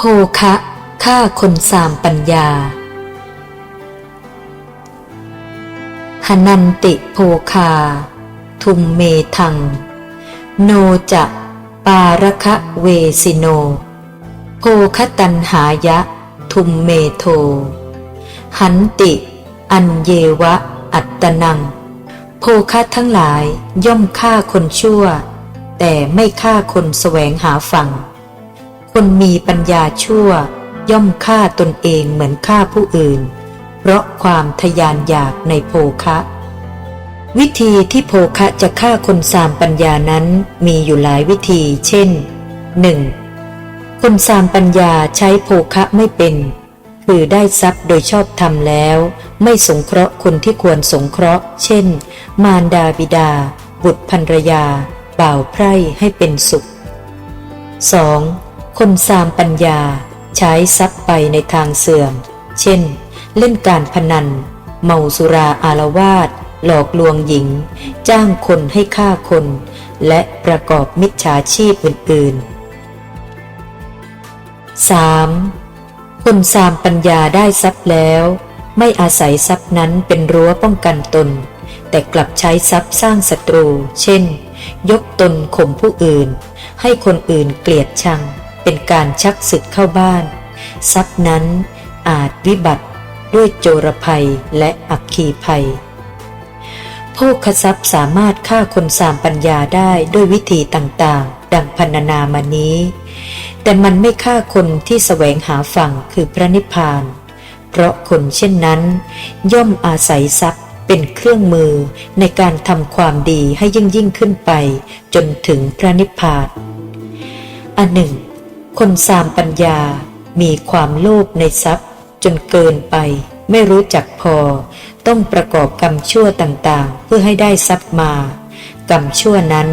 โภคะฆ่าคนสามปัญญาหนันติโภคา ทุมเมทัง โนจะปารคะเวสิโน โภคตันหายะ ทุมเมโท หันติ อันเยวะ อัตตนัง โภคะทั้งหลายย่อมฆ่าคนชั่ว แต่ไม่ฆ่าคนแสวงหาฝั่ง คนมีปัญญาชั่ว ย่อมฆ่าตนเองเหมือนฆ่าผู้อื่น เพราะความทยานอยากในโภคะ วิธีที่โภคะจะฆ่าคนสามปัญญานั้นมีอยู่หลายวิธี เช่น 1. คนสามปัญญาใช้โภคะไม่เป็น คือได้ทรัพย์โดยชอบธรรมแล้ว ไม่สงเคราะห์คนที่ควรสงเคราะห์ เช่น มารดาบิดา บุตรภรรยา บ่าวไพร่ให้เป็นสุข 2. คนสามปัญญาใช้ทรัพย์ไปในทางเสื่อม เช่น เล่นการพนัน เมาสุราอารวาสหลอกลวงหญิง จ้างคนให้ฆ่าคน และประกอบมิจฉาชีพอื่น ๆ 3. คนสามปัญญาได้ทรัพย์แล้ว ไม่อาศัยทรัพย์นั้นเป็นรั้วป้องกันตน แต่กลับใช้ทรัพย์สร้างศัตรู เช่น ยกตนข่มผู้อื่น ให้คนอื่นเกลียดชัง เป็นการชักศึกเข้าบ้าน ทรัพย์นั้นอาจวิบัติด้วยโจรภัยและอักคีภัยโภคทรัพย์สามารถฆ่าคนสามปัญญาได้ด้วยวิธีต่างๆ ดังพรรณนามานี้ แต่มันไม่ฆ่าคนที่แสวงหาฝั่งคือพระนิพพาน เพราะคนเช่นนั้น ย่อมอาศัยทรัพย์เป็นเครื่องมือในการทำความดีให้ยิ่งยิ่งขึ้นไป จนถึงพระนิพพานอันหนึ่ง คนสามปัญญามีความโลภในทรัพย์ จนเกินไป ไม่รู้จักพอ ต้องประกอบกรรมชั่วต่างๆ เพื่อให้ได้ทรัพย์มา กรรมชั่วนั้น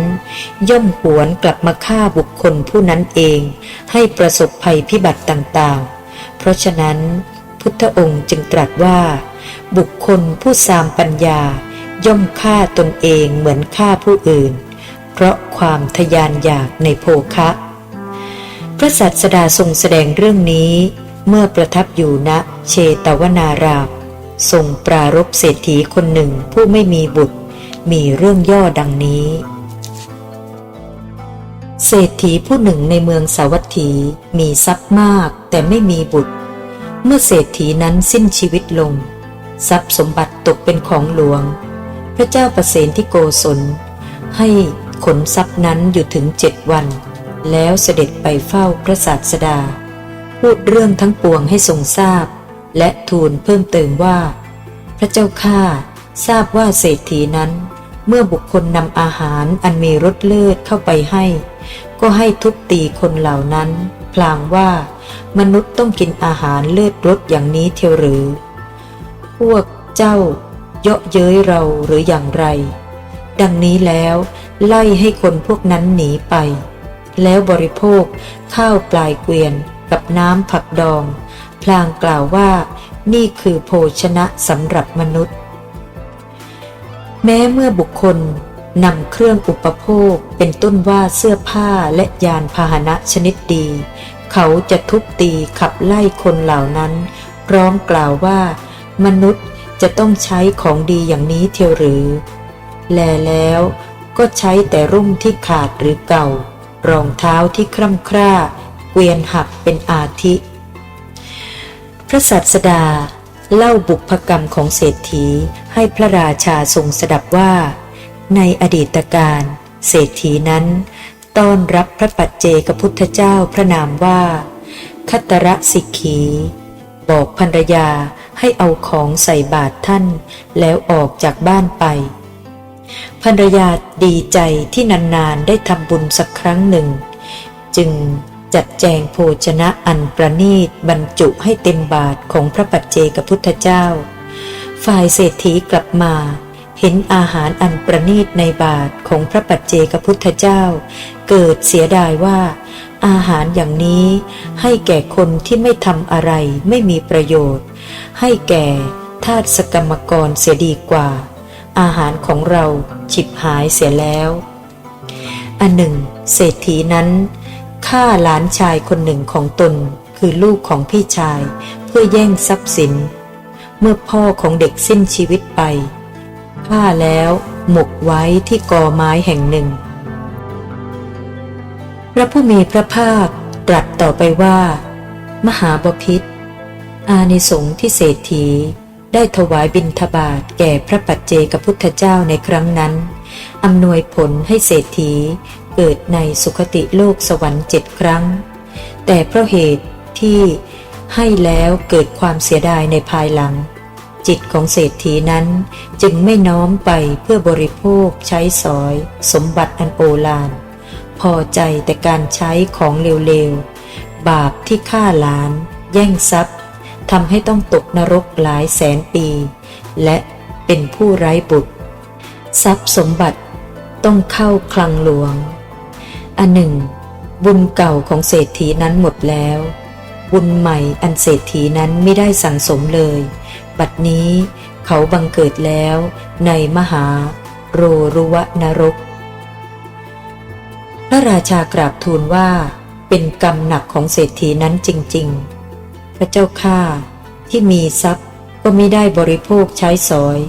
ย่อมหวนกลับมาฆ่าบุคคลผู้นั้นเอง ให้ประสบภัยพิบัติต่างๆ เพราะฉะนั้น พุทธองค์จึงตรัสว่า บุคคลผู้สามปัญญา ย่อมฆ่าตนเองเหมือนฆ่าผู้อื่น เพราะความทยานอยากในโภคะ พระสัสดาทรงแสดงเรื่องนี้ เมื่อประทับอยู่ณเชตวนารามทรงปรารบเศรษฐีคนหนึ่งผู้ไม่มีบุตร มีเรื่องย่อดังนี้ เศรษฐีผู้หนึ่งในเมืองสาวัตถีมีทรัพย์มากแต่ไม่มีบุตร เมื่อเศรษฐีนั้นสิ้นชีวิตลง ทรัพย์สมบัติตกเป็นของหลวง พระเจ้าประเสนที่โกศลให้ขนทรัพย์นั้นอยู่ถึงเจ็ดวัน แล้วเสด็จไปเฝ้าพระศาสดา พูดเรื่องทั้งปวงให้ทรงทราบ และทูลเพิ่มเติมว่า พระเจ้าข้าทราบว่าเศรษฐีนั้น เมื่อบุคคลนำอาหารอันมีรสเลือดเข้าไปให้ ก็ให้ทุบตีคนเหล่านั้น พลางว่ามนุษย์ต้องกินอาหารเลือดรสอย่างนี้เทียวหรือ พวกเจ้า เยาะเย้ยเราหรืออย่างไร ดังนี้แล้ว ไล่ให้คนพวกนั้นหนีไป แล้วบริโภค ข้าวปลายเกวียน กับน้ำผักดอง พลางกล่าวว่า นี่คือโภชนะสำหรับมนุษย์ แม้เมื่อบุคคลนำเครื่องอุปโภคเป็นต้นว่าเสื้อผ้าและยานพาหนะชนิดดี เขาจะทุบตีขับไล่คนเหล่านั้น พร้อมกล่าวว่า มนุษย์จะต้องใช้ของดีอย่างนี้เทียวหรือ แลแล้วก็ใช้แต่รุ่มที่ขาดหรือเก่า รองเท้าที่คร่ำคร่า เกวียนหักเป็นอาทิ พระสัสดาเล่าบุพกรรมของเศรษฐีให้พระราชาทรงสดับว่า ในอดีตการเศรษฐีนั้น ต้อนรับพระปัจเจกพุทธเจ้าพระนามว่า คัตระสิกขี บอกภรรยาให้เอาของใส่บาตรท่าน แล้วออกจากบ้านไป ภรรยาดีใจที่นานๆได้ทำบุญสักครั้งหนึ่ง จึงจัดแจงโภชนะอันประณีตบรรจุให้เต็มบาทของพระปัจเจกพุทธเจ้า ฝ่ายเศรษฐีกลับมา เห็นอาหารอันประณีตในบาทของพระปัจเจกพุทธเจ้า เกิดเสียดายว่า อาหารอย่างนี้ให้แก่คนที่ไม่ทำอะไรไม่มีประโยชน์ ให้แก่ทาสกรรมกรเสียดีกว่า อาหารของเราฉิบหายเสียแล้ว อันหนึ่ง เศรษฐีนั้นฆ่าหลานชายคนหนึ่งของตนคือลูกของพี่ชาย เพื่อแย่งทรัพย์สิน เมื่อพ่อของเด็กสิ้นชีวิตไปฆ่าแล้วหมกไว้ที่กอไม้แห่งหนึ่ง พระผู้มีพระภาคตรัสต่อไปว่า มหาบพิษอานิสงส์ที่เศรษฐี ได้ถวายบิณฑบาตแก่พระปัจเจกพุทธเจ้าในครั้งนั้นอำนวยผลให้เศรษฐีเกิดในสุคติโลกสวรรค์เจ็ดครั้ง แต่เพราะเหตุที่ให้แล้วเกิดความเสียดายในภายหลัง จิตของเศรษฐีนั้นจึงไม่น้อมไปเพื่อบริโภคใช้สอย สมบัติอันโอฬารพอใจแต่การใช้ของเร็วๆ บาปที่ฆ่าหลาน แย่งทรัพย์ ทำให้ต้องตกนรกหลายแสนปี และเป็นผู้ไร้บุตร ทรัพย์สมบัติต้องเข้าคลังหลวง อันหนึ่ง บุญเก่าของเศรษฐีนั้นหมดแล้ว บุญใหม่อันเศรษฐีนั้นไม่ได้สั่งสมเลย บัดนี้เขาบังเกิดแล้วในมหาโรรุวนรก พระราชากราบทูลว่าเป็นกรรมหนักของเศรษฐีนั้นจริง ๆ พระเจ้าข้าที่มีทรัพย์ก็ไม่ได้บริโภคใช้สอย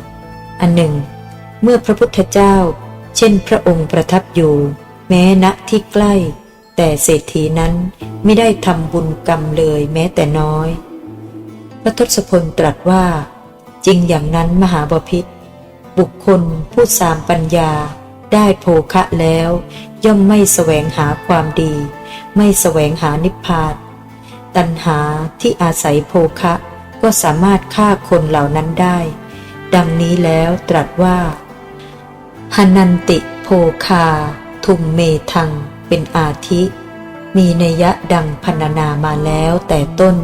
อันหนึ่ง เมื่อพระพุทธเจ้า เช่นพระองค์ประทับอยู่ แม้ณที่ใกล้ แต่เศรษฐีนั้นไม่ได้ทำบุญกรรมเลยแม้แต่น้อย พระทศพลตรัสว่า จริงอย่างนั้นมหาบพิษบุคคลผู้สามปัญญาได้โภคะแล้ว ย่อมไม่แสวงหาความดี ไม่แสวงหานิพพาน ตัณหาที่อาศัยโภคะ ก็สามารถฆ่าคนเหล่านั้นได้ ดังนี้แล้วตรัสว่าหนันติโภคา ทุมเมทัง เป็นอาทิ มีนัยยะดังพรรณนามาแล้วแต่ต้น